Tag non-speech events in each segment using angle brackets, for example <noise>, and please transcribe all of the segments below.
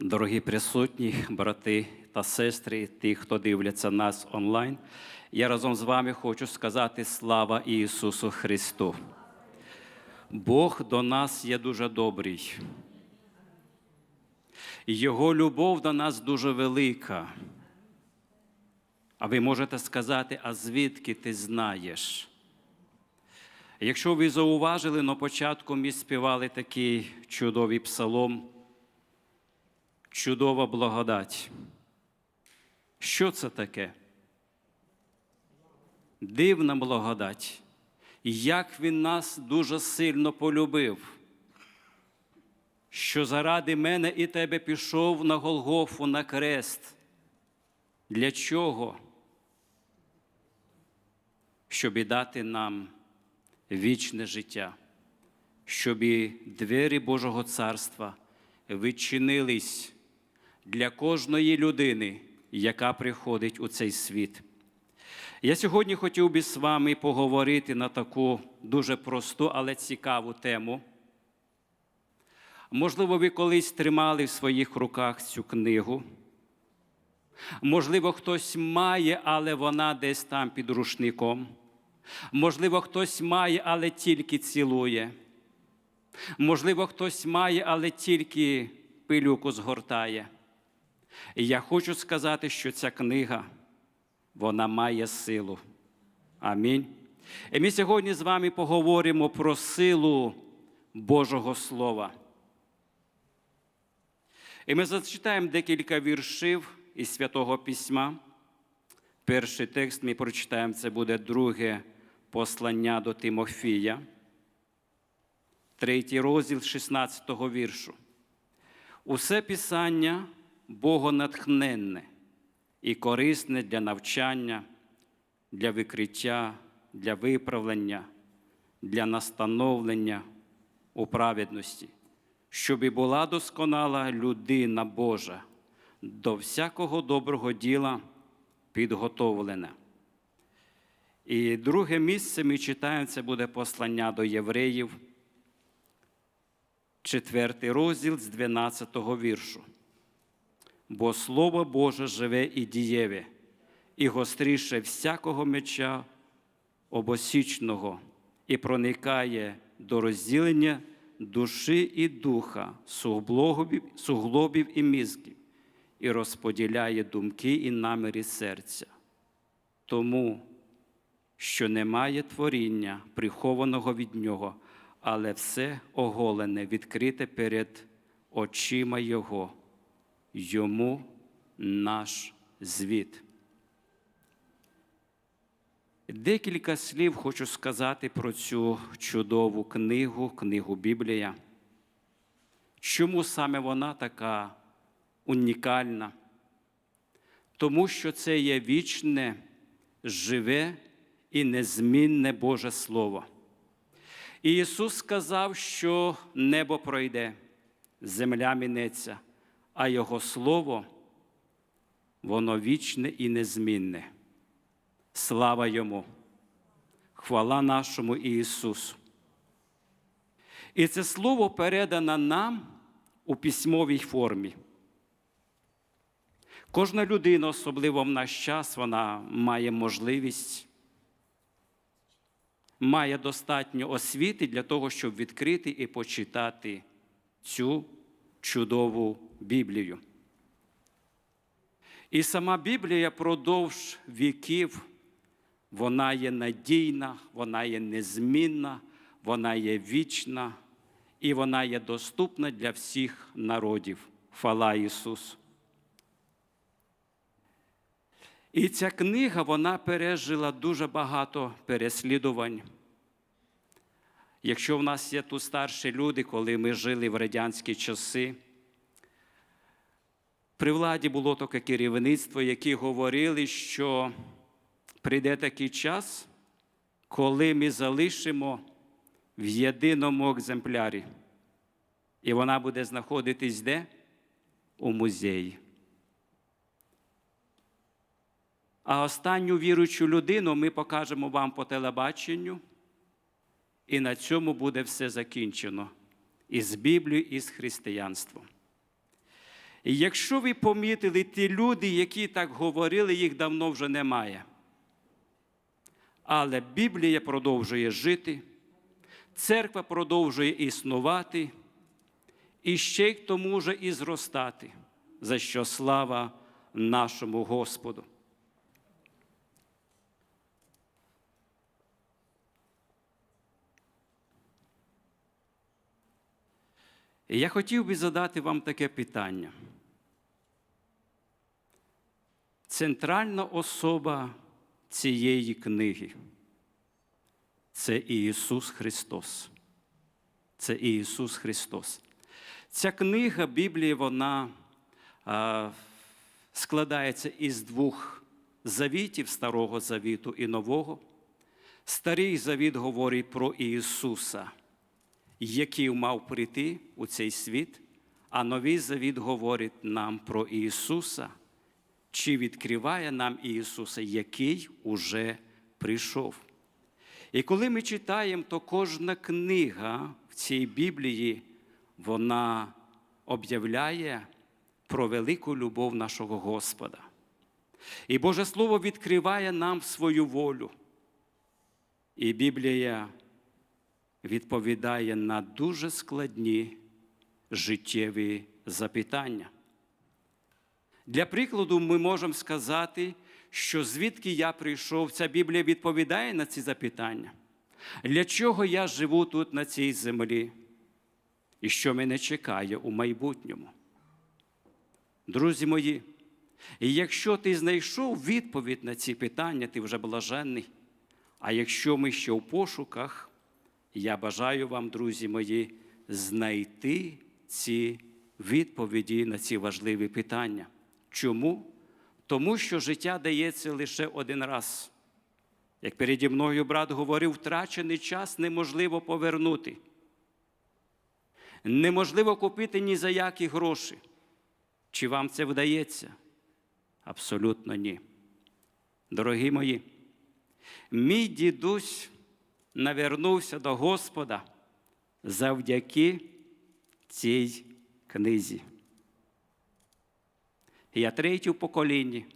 Дорогі присутні, брати та сестри, ті, хто дивляться нас онлайн, я разом з вами хочу сказати слава Ісусу Христу. Бог до нас є дуже добрий. Його любов до нас дуже велика. А ви можете сказати, а звідки ти знаєш? Якщо ви зауважили, на початку ми співали такий чудовий псалом, чудова благодать. Що це таке? Дивна благодать. Як він нас дуже сильно полюбив, що заради мене і тебе пішов на Голгофу на крест. Для чого? Щоб і дати нам вічне життя, щоб і двері Божого Царства відчинились для кожної людини, яка приходить у цей світ. Я сьогодні хотів би з вами поговорити на таку дуже просту, але цікаву тему. Можливо, ви колись тримали в своїх руках цю книгу. Можливо, хтось має, але вона десь там під рушником. Можливо, хтось має, але тільки цілує. Можливо, хтось має, але тільки пилюку згортає. І я хочу сказати, що ця книга, вона має силу. Амінь. І ми сьогодні з вами поговоримо про силу Божого Слова. І ми зачитаємо декілька віршів із Святого Письма. Перший текст ми прочитаємо, це буде друге послання до Тимофія, третій розділ 16 го віршу. Усе Писання богонатхненне і корисне для навчання, для викриття, для виправлення, для настановлення у праведності, щоб і була досконала людина Божа, до всякого доброго діла підготовлена. І друге місце ми читаємо, це буде послання до євреїв, четвертий розділ з 12 го віршу. Бо Слово Боже живе і дієве, і гостріше всякого меча обосічного, і проникає до розділення душі і духа, суглобів, суглобів і мізків, і розподіляє думки і наміри серця. Тому, що немає творіння, прихованого від нього, але все оголене, відкрите перед очима Його, йому наш звіт. Декілька слів хочу сказати про цю чудову книгу, книгу Біблія. Чому саме вона така унікальна? Тому що це є вічне, живе і незмінне Боже Слово. І Ісус сказав, що небо пройде, земля мінеться, а Його Слово, воно вічне і незмінне. Слава Йому, хвала нашому Ісусу. І це слово передано нам у письмовій формі. Кожна людина, особливо в наш час, вона має можливість, має достатньо освіти для того, щоб відкрити і почитати цю чудову Біблію. І сама Біблія продовж віків, вона є надійна, вона є незмінна, вона є вічна і вона є доступна для всіх народів. Хвала Ісусу! І ця книга вона пережила дуже багато переслідувань. Якщо в нас є тут старші люди, коли ми жили в радянські часи, при владі було таке керівництво, які говорили, що прийде такий час, коли ми залишимо в єдиному екземплярі. І вона буде знаходитись де? У музеї. А останню віруючу людину ми покажемо вам по телебаченню, і на цьому буде все закінчено і з Біблією, і з християнством. І якщо ви помітили, ті люди, які так говорили, їх давно вже немає. Але Біблія продовжує жити, церква продовжує існувати, і ще й к тому же і зростати, за що слава нашому Господу. І Я хотів би задати вам таке питання. Центральна особа цієї книги це Ісус Христос. Це Ісус Христос. Ця книга Біблії, вона а, складається із двох завітів Старого Завіту і Нового. Старий завіт говорить про Ісуса, який мав прийти у цей світ, а новий завіт говорить нам про Ісуса, чи відкриває нам Ісуса, який уже прийшов. І коли ми читаємо, то кожна книга в цій Біблії, вона об'являє про велику любов нашого Господа. І Боже Слово відкриває нам свою волю. І Біблія відповідає на дуже складні життєві запитання. Для прикладу, ми можемо сказати, що звідки я прийшов, ця Біблія відповідає на ці запитання. Для чого я живу тут на цій землі? І що мене чекає у майбутньому? Друзі мої, і якщо ти знайшов відповідь на ці питання, ти вже блаженний. А якщо ми ще в пошуках, я бажаю вам, друзі мої, знайти ці відповіді на ці важливі питання. Чому? Тому що життя дається лише один раз. Як переді мною брат говорив, втрачений час неможливо повернути. Неможливо купити ні за які гроші. Чи вам це вдається? Абсолютно ні. Дорогі мої, мій дідусь навернувся до Господа завдяки цій книзі. Я третій в поколінні,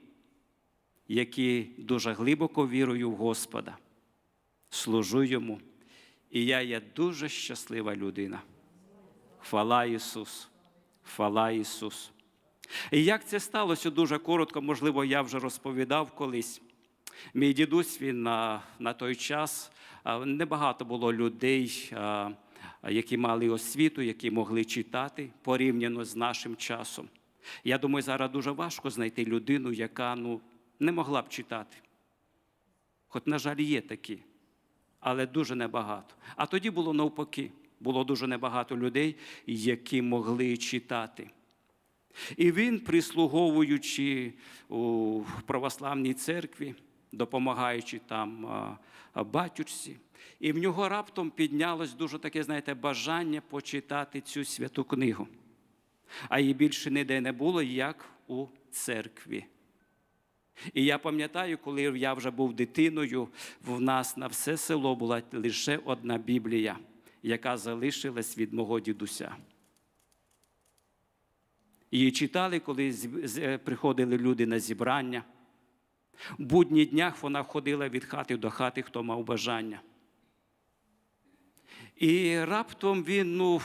які дуже глибоко вірую в Господа, служу йому, і я є дуже щаслива людина. Хвала Ісусу! Хвала Ісусу! І як це сталося дуже коротко, можливо, я вже розповідав колись. Мій дідусь він на, на той час небагато було людей, які мали освіту, які могли читати порівняно з нашим часом. Я думаю, зараз дуже важко знайти людину, яка ну, не могла б читати. Хоч, на жаль, є такі, але дуже небагато. А тоді було навпаки, було дуже небагато людей, які могли читати. І він, прислуговуючи у православній церкві, допомагаючи там батюшці, і в нього раптом піднялось дуже таке, знаєте, бажання почитати цю святу книгу. А її більше ніде не було, як у церкві. І я пам'ятаю, коли я вже був дитиною, в нас на все село була лише одна Біблія, яка залишилась від мого дідуся. Її читали, коли приходили люди на зібрання. В будні днях вона ходила від хати до хати, хто мав бажання. І раптом він ну,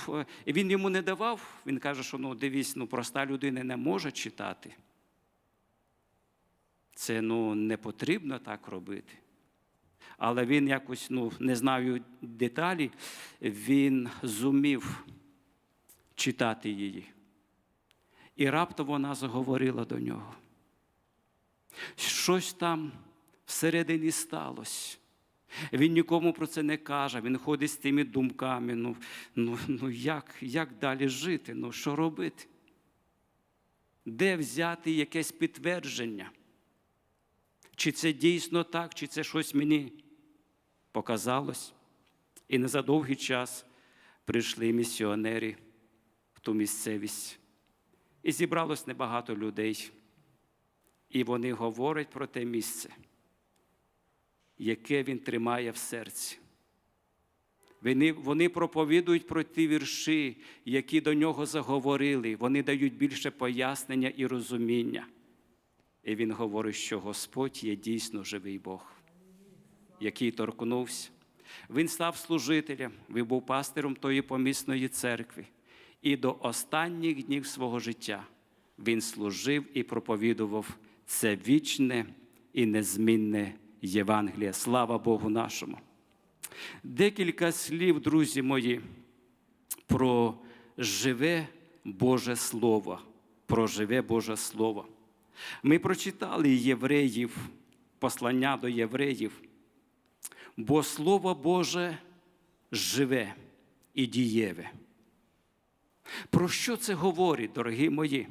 він йому не давав, він каже, що ну, дивись, ну, проста людина не може читати. Це ну, не потрібно так робити. Але він якось, ну, не знаю деталі, він зумів читати її. І раптом вона заговорила до нього. Щось там всередині сталося. Він нікому про це не каже, він ходить з тими думками. Ну, ну, ну як, як далі жити? Ну, що робити? Де взяти якесь підтвердження? Чи це дійсно так, чи це щось мені показалось? І не за довгий час прийшли місіонери в ту місцевість. І зібралось небагато людей. І вони говорять про те місце, яке він тримає в серці. Вони, вони проповідують про ті вірші, які до нього заговорили. Вони дають більше пояснення і розуміння. І він говорить, що Господь є дійсно живий Бог, який торкнувся. Він став служителем, він був пастиром тої помісної церкви. І до останніх днів свого життя він служив і проповідував це вічне і незмінне Євангеліє. Слава Богу нашому. Декілька слів, друзі мої, про живе Боже Слово. Про живе Боже Слово. Ми прочитали євреїв, послання до євреїв, бо Слово Боже живе і дієве. Про що це говорить, дорогі мої?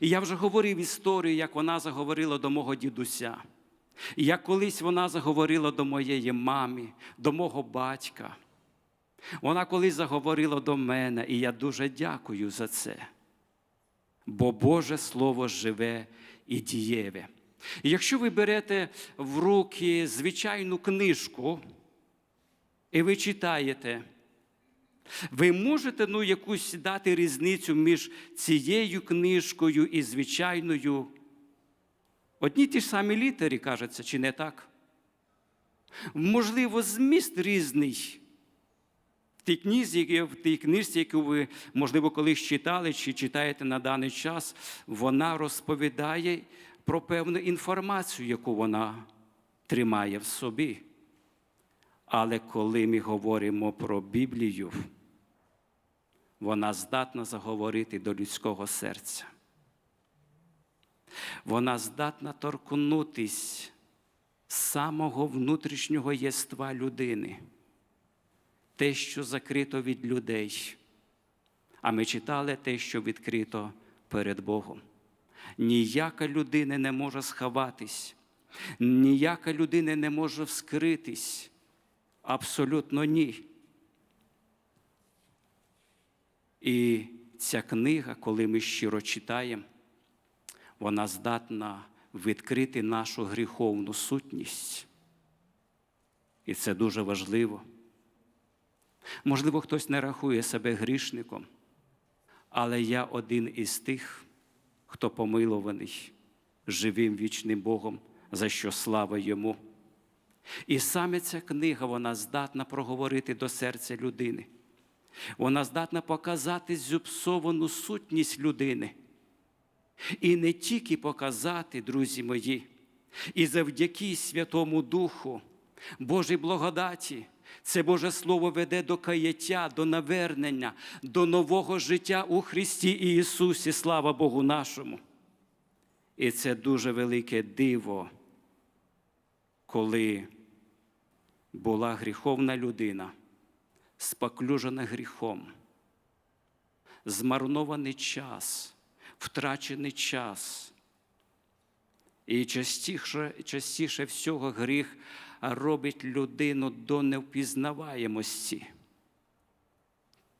І я вже говорив історію, як вона заговорила до мого дідуся. І як колись вона заговорила до моєї мами, до мого батька. Вона колись заговорила до мене, і я дуже дякую за це. Бо Боже Слово живе і дієве. І якщо ви берете в руки звичайну книжку, і ви читаєте, ви можете ну, якусь дати різницю між цією книжкою і звичайною. Одні ті ж самі літери, кажеться, чи не так? Можливо, зміст різний. В тій книзі, в тій книжці, яку ви, можливо, колись читали чи читаєте на даний час, вона розповідає про певну інформацію, яку вона тримає в собі. Але коли ми говоримо про Біблію, вона здатна заговорити до людського серця. Вона здатна торкнутись самого внутрішнього єства людини, те, що закрито від людей. А ми читали те, що відкрито перед Богом. Ніяка людина не може сховатись, ніяка людина не може вскритись. Абсолютно ні. І ця книга, коли ми щиро читаємо, вона здатна відкрити нашу гріховну сутність. І це дуже важливо. Можливо, хтось не рахує себе грішником, але я один із тих, хто помилований живим вічним Богом, за що слава йому. І саме ця книга вона здатна проговорити до серця людини. Вона здатна показати зіпсовану сутність людини. І не тільки показати, друзі мої, і завдяки Святому Духу, Божій благодаті, це Боже Слово веде до каяття, до навернення, до нового життя у Христі і Ісусі, слава Богу нашому. І це дуже велике диво, коли була гріховна людина, споклюжена гріхом, змарнований час, втрачений час. І частіше, частіше всього гріх робить людину до невпізнаваємості.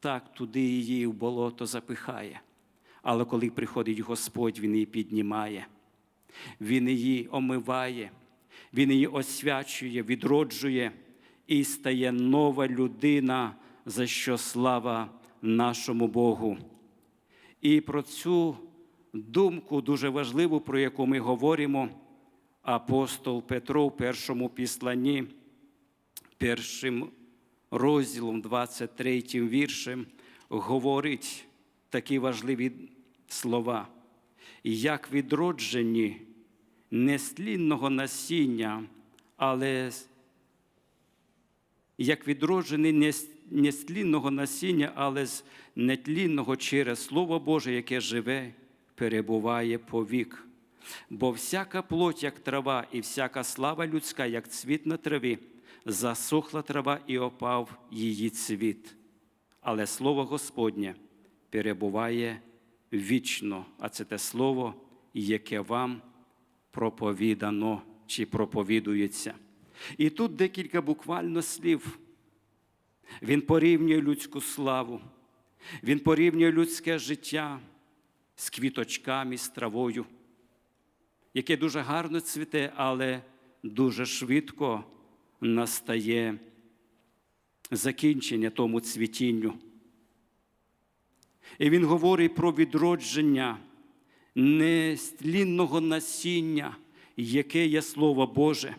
Так, туди її в болото запихає. Але коли приходить Господь, Він її піднімає, Він її омиває, Він її освячує, відроджує і стає нова людина, за що слава нашому Богу. І про цю думку дуже важливу, про яку ми говоримо, апостол Петро в першому післанні, першим розділом, 23 віршем, говорить такі важливі слова. Як відроджені нестлінного насіння, але як відроджений не з тлінного насіння, але з нетлінного через Слово Боже, яке живе, перебуває повік. Бо всяка плоть, як трава, і всяка слава людська, як цвіт на траві, засохла трава і опав її цвіт. Але Слово Господнє перебуває вічно, а це те слово, яке вам проповідано чи проповідується. І тут декілька буквально слів. Він порівнює людську славу, він порівнює людське життя з квіточками, з травою, яке дуже гарно цвіте, але дуже швидко настає закінчення тому цвітінню. І він говорить про відродження нестлінного насіння, яке є Слово Боже.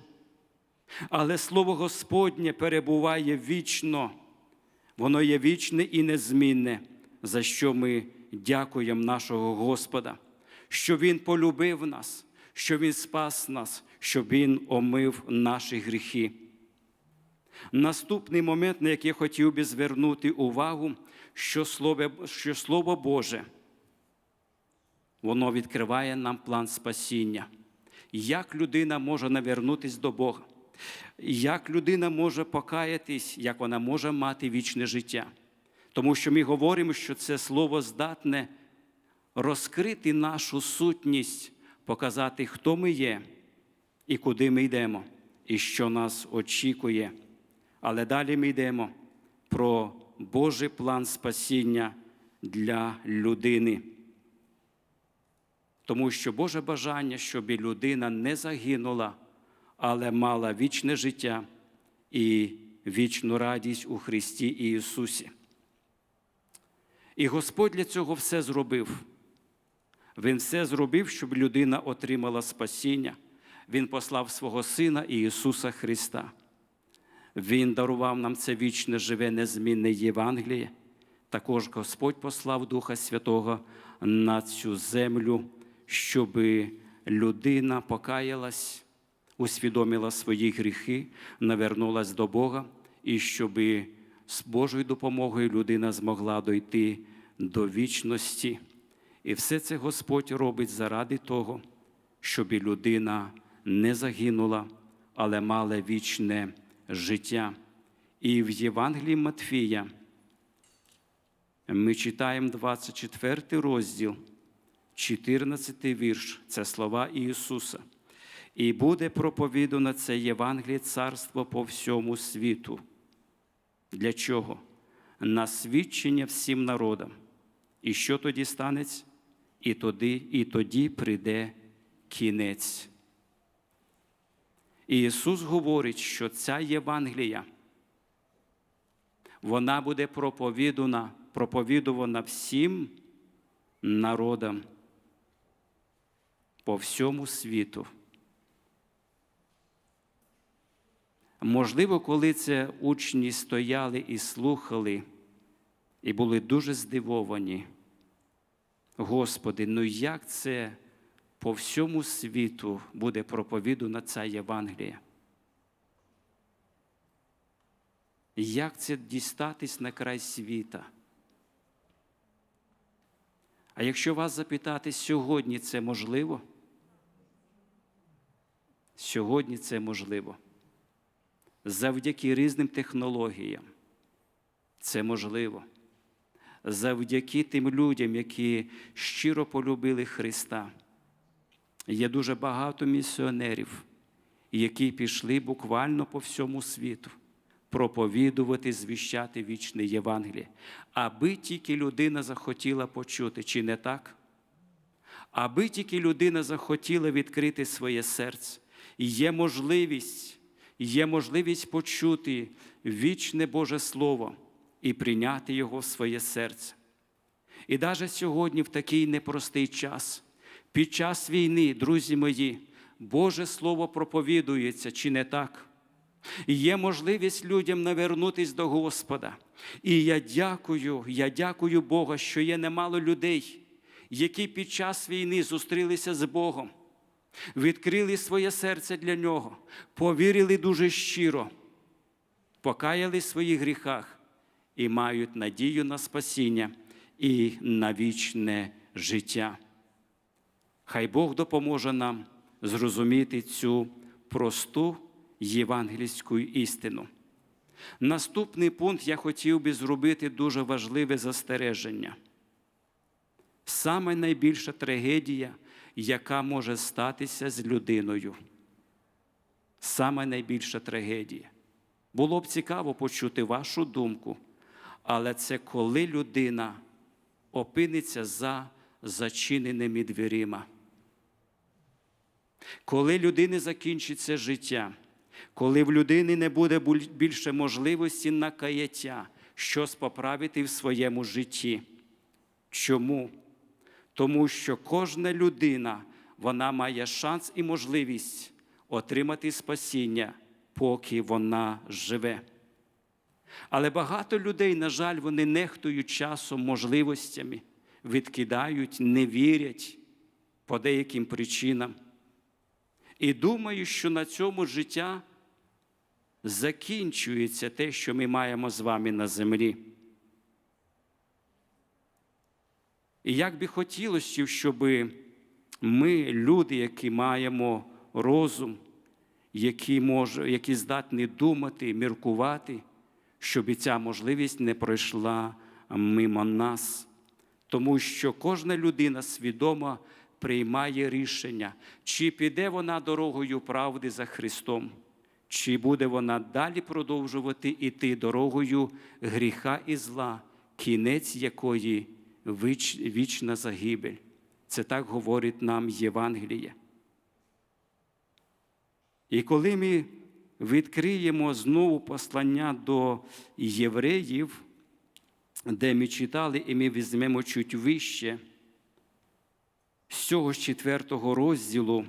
Але Слово Господнє перебуває вічно, воно є вічне і незмінне, за що ми дякуємо нашого Господа, що Він полюбив нас, що Він спас нас, що Він омив наші гріхи. Наступний момент, на який я хотів би звернути увагу, що Слово, що Слово Боже, воно відкриває нам план спасіння. Як людина може навернутися до Бога? Як людина може покаятись, як вона може мати вічне життя? Тому що ми говоримо, що це слово здатне розкрити нашу сутність, показати, хто ми є і куди ми йдемо, і що нас очікує. Але далі ми йдемо про Божий план спасіння для людини. Тому що Боже бажання, щоб людина не загинула, але мала вічне життя і вічну радість у Христі Ісусі. І Господь для цього все зробив. Він все зробив, щоб людина отримала спасіння. Він послав свого Сина Ісуса Христа. Він дарував нам це вічне, живе, незмінне Євангеліє. Також Господь послав Духа Святого на цю землю, щоб людина покаялась, усвідомила свої гріхи, навернулась до Бога, і щоб з Божою допомогою людина змогла дойти до вічності. І все це Господь робить заради того, щоб людина не загинула, але мала вічне життя. І в Євангелії Матфія ми читаємо 24 розділ, 14 вірш, це слова Ісуса. І буде проповідано це Євангеліє Царство по всьому світу. Для чого? На свідчення всім народам. І що тоді станеться? І тоді, і тоді прийде кінець. І Ісус говорить, що ця Євангелія, вона буде проповідана, проповідувана всім народам по всьому світу. Можливо, коли це учні стояли і слухали, і були дуже здивовані. Господи, ну як це по всьому світу буде проповідана ця Євангелія? Як це дістатись на край світа? А якщо вас запитати, сьогодні це можливо? Сьогодні це можливо. Завдяки різним технологіям. Це можливо. Завдяки тим людям, які щиро полюбили Христа. Є дуже багато місіонерів, які пішли буквально по всьому світу проповідувати, звіщати вічне Євангеліє, аби тільки людина захотіла почути, чи не так? Аби тільки людина захотіла відкрити своє серце, є можливість, є можливість почути вічне Боже Слово і прийняти його в своє серце. І навіть сьогодні, в такий непростий час, під час війни, друзі мої, Боже Слово проповідується, чи не так? Є можливість людям навернутися до Господа. І я дякую, я дякую Богу, що є немало людей, які під час війни зустрілися з Богом, відкрили своє серце для Нього, повірили дуже щиро, покаяли в своїх гріхах і мають надію на спасіння і на вічне життя. Хай Бог допоможе нам зрозуміти цю просту євангельську істину. Наступний пункт я хотів би зробити дуже важливе застереження. Саме найбільша трагедія, яка може статися з людиною. Саме найбільша трагедія. Було б цікаво почути вашу думку, але це коли людина опиниться за зачиненими дверима. Коли людини закінчиться життя, коли в людини не буде більше можливості на каяття, щось поправити в своєму житті. Чому? Тому що кожна людина вона має шанс і можливість отримати спасіння, поки вона живе. Але багато людей, на жаль, вони нехтують часом, можливостями, відкидають, не вірять по деяким причинам. І думаю, що на цьому життя закінчується те, що ми маємо з вами на землі. І як би хотілося, щоб ми, люди, які маємо розум, які, може, які здатні думати, міркувати, щоб ця можливість не пройшла мимо нас. Тому що кожна людина свідомо приймає рішення, чи піде вона дорогою правди за Христом, чи буде вона далі продовжувати іти дорогою гріха і зла, кінець якої вічна загибель. Це так говорить нам Євангеліє. І коли ми відкриємо знову послання до євреїв, де ми читали, і ми візьмемо чуть вище, з цього ж четвертого розділу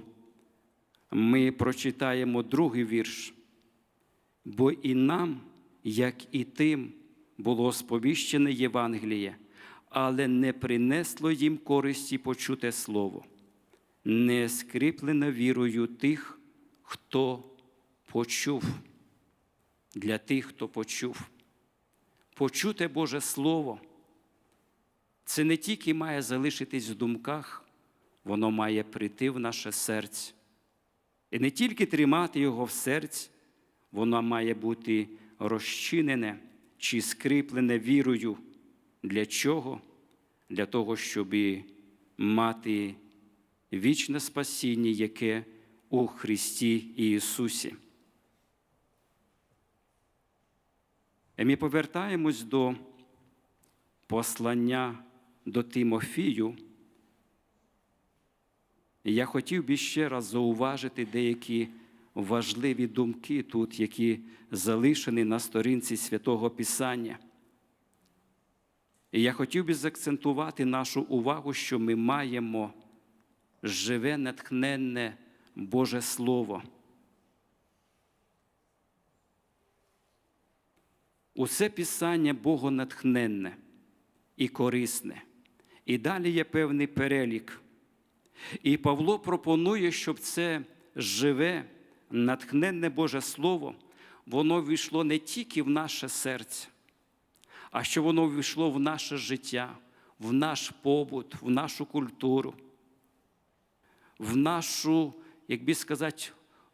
ми прочитаємо другий вірш. Бо і нам, як і тим, було сповіщене Євангеліє, але не принесло їм користі почуте слово, не скріплено вірою тих, хто почув, для тих, хто почув. Почуте Боже Слово, це не тільки має залишитись в думках, воно має прийти в наше серце. І не тільки тримати його в серці, воно має бути розчинене чи скріплене вірою. Для чого? Для того, щоб мати вічне спасіння, яке у Христі Ісусі. І ми повертаємось до послання до Тимофію. Я хотів би ще раз зауважити деякі важливі думки тут, які залишені на сторінці Святого Писання. І я хотів би заакцентувати нашу увагу, що ми маємо живе, натхненне Боже Слово. Усе Писання богонатхненне і корисне. І далі є певний перелік. І Павло пропонує, щоб це живе, натхненне Боже Слово, воно війшло не тільки в наше серце, а що воно війшло в наше життя, в наш побут, в нашу культуру, в нашу, як би сказати,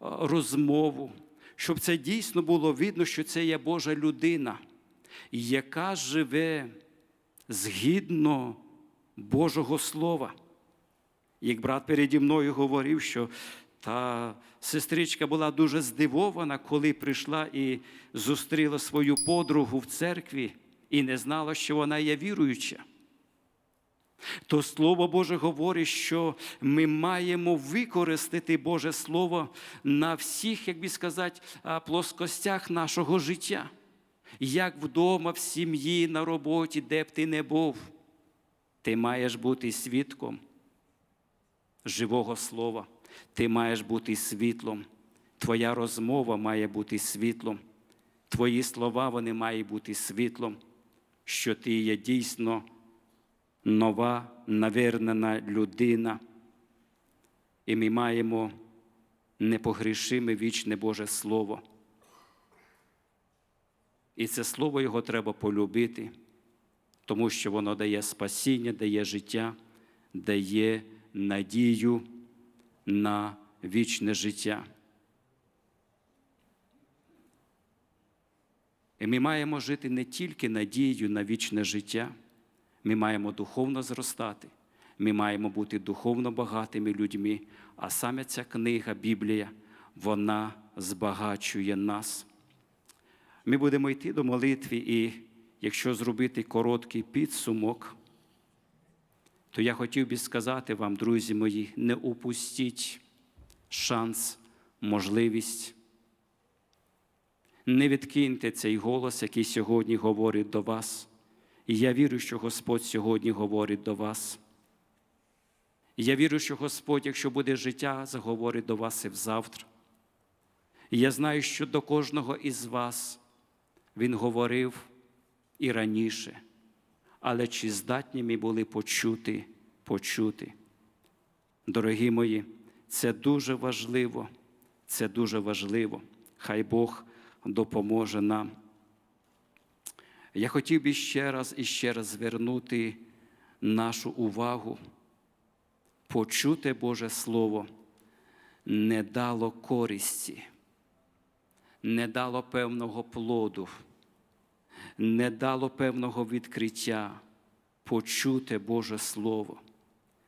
розмову, щоб це дійсно було видно, що це є Божа людина, яка живе згідно Божого Слова. Як брат переді мною говорив, що та сестричка була дуже здивована, коли прийшла і зустріла свою подругу в церкві і не знала, що вона є віруюча. То Слово Боже говорить, що ми маємо використати Боже Слово на всіх, як би сказати, плоскостях нашого життя. Як вдома, в сім'ї, на роботі, де б ти не був, ти маєш бути свідком живого слова. Ти маєш бути світлом. Твоя розмова має бути світлом. Твої слова вони мають бути світлом, що ти є дійсно нова, навернена людина. І ми маємо непогрішиме вічне Боже Слово. І це слово його треба полюбити, тому що воно дає спасіння, дає життя, дає надію на вічне життя. І ми маємо жити не тільки надією на вічне життя, ми маємо духовно зростати, ми маємо бути духовно багатими людьми, а саме ця книга, Біблія, вона збагачує нас. Ми будемо йти до молитви, і якщо зробити короткий підсумок, то я хотів би сказати вам, друзі мої, не упустіть шанс, можливість Не відкиньте цей голос, який сьогодні говорить до вас. І я вірю, що Господь сьогодні говорить до вас. І я вірю, що Господь, якщо буде життя, заговорить до вас і взавтра. І я знаю, що до кожного із вас Він говорив і раніше, але чи здатні ми були почути, почути? Дорогі мої, це дуже важливо, це дуже важливо. Хай Бог допоможе нам. Я хотів би ще раз і ще раз звернути нашу увагу. Почуте Боже Слово не дало користі, не дало певного плоду, не дало певного відкриття. Почуте Боже Слово.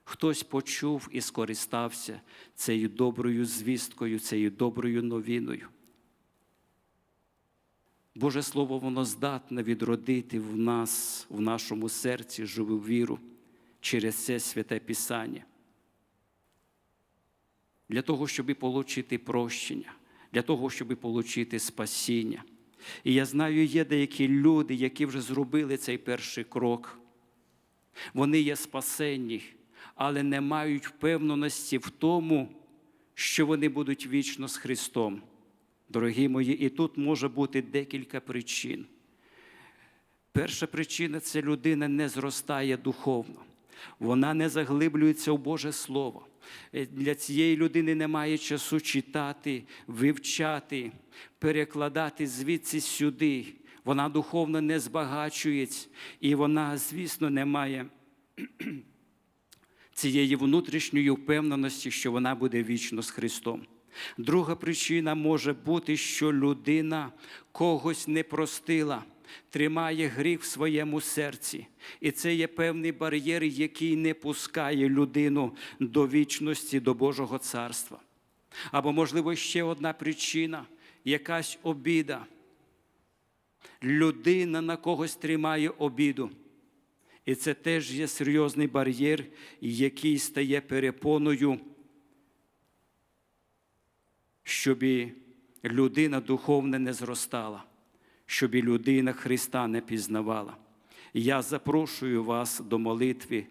Хтось почув і скористався цією доброю звісткою, цією доброю новиною. Боже Слово, воно здатне відродити в нас, в нашому серці живу віру через це святе Писання. Для того, щоб отримати прощення, для того, щоб отримати спасіння. І я знаю, є деякі люди, які вже зробили цей перший крок. Вони є спасенні, але не мають впевненості в тому, що вони будуть вічно з Христом. Дорогі мої, і тут може бути декілька причин. Перша причина це людина не зростає духовно, вона не заглиблюється в Боже Слово. Е, Для цієї людини немає часу читати, вивчати, перекладати звідси сюди. Вона духовно не збагачується, і вона, звісно, не має <clears throat> цієї внутрішньої впевненості, що вона буде вічно з Христом. Друга причина може бути, що людина когось не простила, тримає гріх в своєму серці. І це є певний бар'єр, який не пускає людину до вічності, до Божого царства. Або, можливо, ще одна причина якась обіда. Людина на когось тримає обіду. І це теж є серйозний бар'єр, який стає перепоною щоб людина духовна не зростала, щоб людина Христа не пізнавала. Я запрошую вас до молитви.